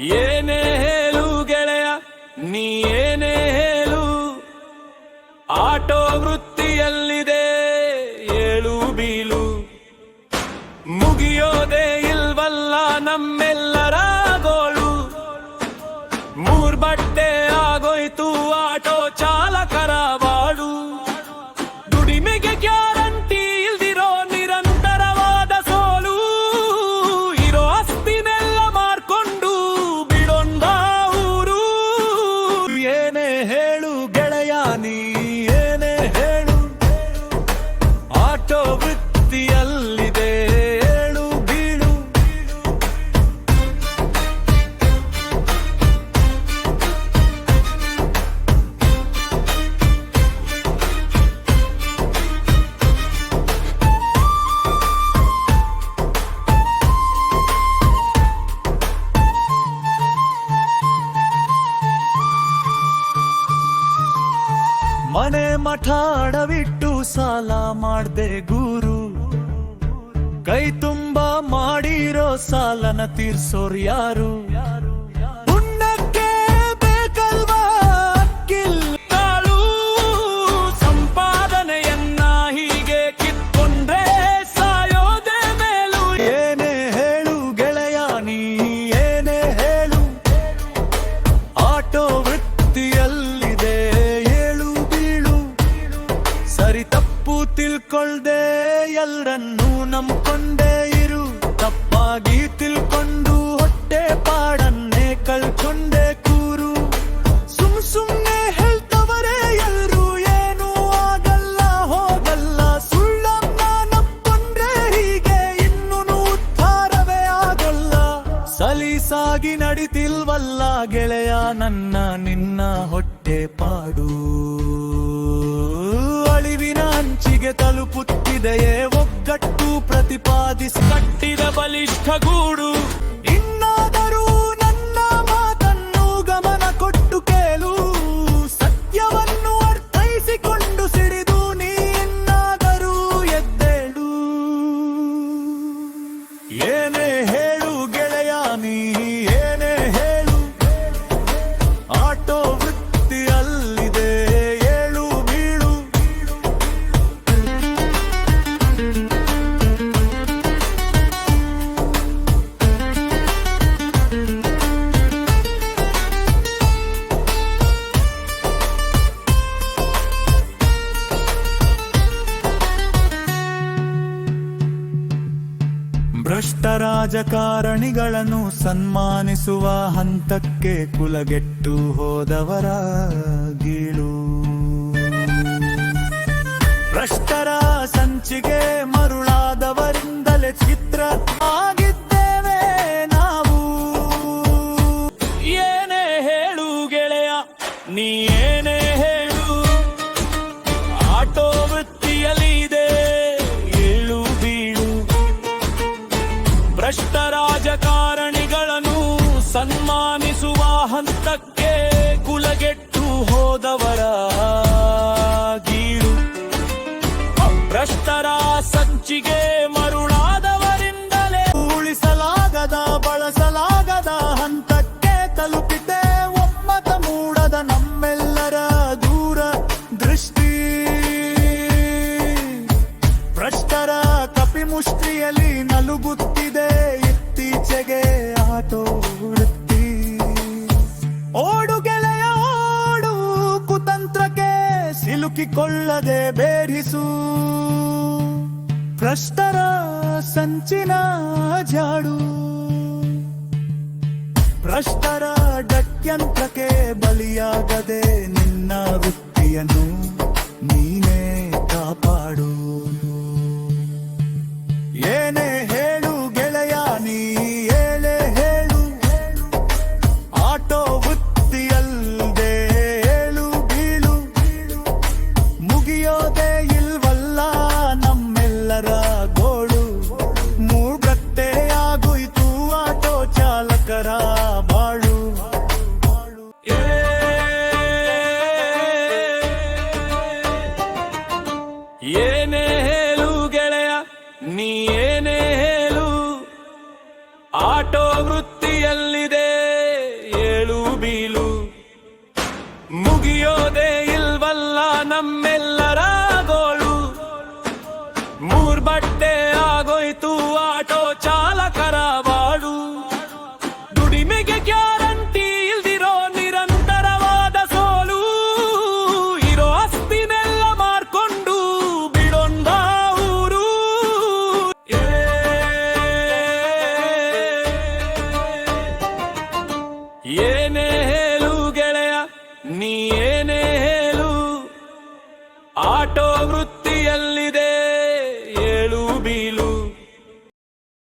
ಏನೇ ಹೇಳು ಗೆಳೆಯ, ನೀ ಏನೇ ಹೇಳು? ಆಟೋ ವೃತ್ತಿಯಲ್ಲಿದೆ, ಏಳು ಬೀಳು ಮುಗಿಯೋದೇ ಇಲ್ವಲ್ಲ ನಮ್ಮೆಲ್ಲರ ಗೋಳು. ಮೂರ್ ಬಟ್ಟೆ ಆಗೋಯ್ತು ಏನೇ ಹೇಳು ಮಠ ಸಾಲ ಮಾಡ್ದೆ ಗುರು. ಕೈ ತುಂಬ ಮಾಡಿರೋ ಸಾಲನ ತೀರ್ಸೋರ್ ಯಾರು? ಎಲ್ಲರನ್ನೂ ನಂಬ್ಕೊಂಡೇ ಇರು. ತಪ್ಪಾಗಿ ತಿಳ್ಕೊಂಡು ಹೊಟ್ಟೆ ಪಾಡನ್ನೇ ಕಳ್ಕೊಂಡೆ ಕೂರು. ಸುಮ್ ಸುಮ್ನೆ ಹೇಳ್ತವರೇ ಎಲ್ರು, ಏನು ಆಗಲ್ಲ, ಹೋಗಲ್ಲ. ಸುಳ್ಳನ್ನ ನಂಬ್ಕೊಂಡ್ರೆ ಹೀಗೆ ಇನ್ನೂ ಉದ್ಧಾರವೇ ಆಗಲ್ಲ. ಸಲೀಸಾಗಿ ನಡಿತಿಲ್ವಲ್ಲ ಗೆಳೆಯ, ನನ್ನ ನಿನ್ನ ಹೊಟ್ಟೆ ಪಾಡು. ಅಳಿವಿನ ಅಂಚಿಗೆ ತಲುಪುತ್ತಿದೆಯೇ ಒಗ್ಗಟ್ಟು ಪ್ರತಿಪಾದಿಸಿ ಕಟ್ಟಿದ ಬಲಿಷ್ಠ ಗೂಡು ಭ್ರಷ್ಟ ರಾಜಕಾರಣಿಗಳನ್ನು ಸನ್ಮಾನಿಸುವ ಹಂತಕ್ಕೆ ಕುಲಗೆಟ್ಟು ಹೋದವರ ಗೀಳು. ಭ್ರಷ್ಟರ ಸಂಚಿಗೆ ಮರುಳಾದವರಿಂದಲೇ ಚಿತ್ರ ಆಗಿದ್ದೇವೆ ನಾವು. ಏನೇ ಹೇಳು ಗೆಳೆಯ, ನೀ ಏನೇ ಹೇಳು. ಆಟೋ ಸನ್ಮಾನಿಸುವ ಹಂತಕ್ಕೆ ಕುಲಗೆಟ್ಟು ಹೋದವರ ಗೀಳು ಭ್ರಷ್ಟರ ಸಂಚಿಗೆ ಸಿಲುಕಿಕೊಳ್ಳದೆ ಬೇರಿಸು. ಭ್ರಷ್ಟರ ಸಂಚಿನ ಜಾಡು. ಭ್ರಷ್ಟರ ಡಕ್ಯಂತ್ರಕ್ಕೆ ಬಲಿಯಾಗದೆ ನಿನ್ನ ವೃತ್ತಿಯನ್ನು ಮುಗಿಯೋದೇ ಇಲ್ವಲ್ಲ ನಮ್ಮೆಲ್ಲರ ಗೋಳು. ಮೂಗತ್ತೆಯಾಗುಯ್ತು ಆಟೋ ಚಾಲಕರ ಬಾಳು. ಏನೇ ಹೇಳು ಗೆಳೆಯ, ನೀ ಏನೇ ಹೇಳು, ಆಟೋ ವೃತ್ತಿಯಲ್ಲಿದೆ ಬಟ್ಟೆ ಆಗೋಯ್ತು ಆಟೋ ಚಾಲಕರ ಬಾಳು ದುಡಿಮೆಗೆ ಕ್ಯಾ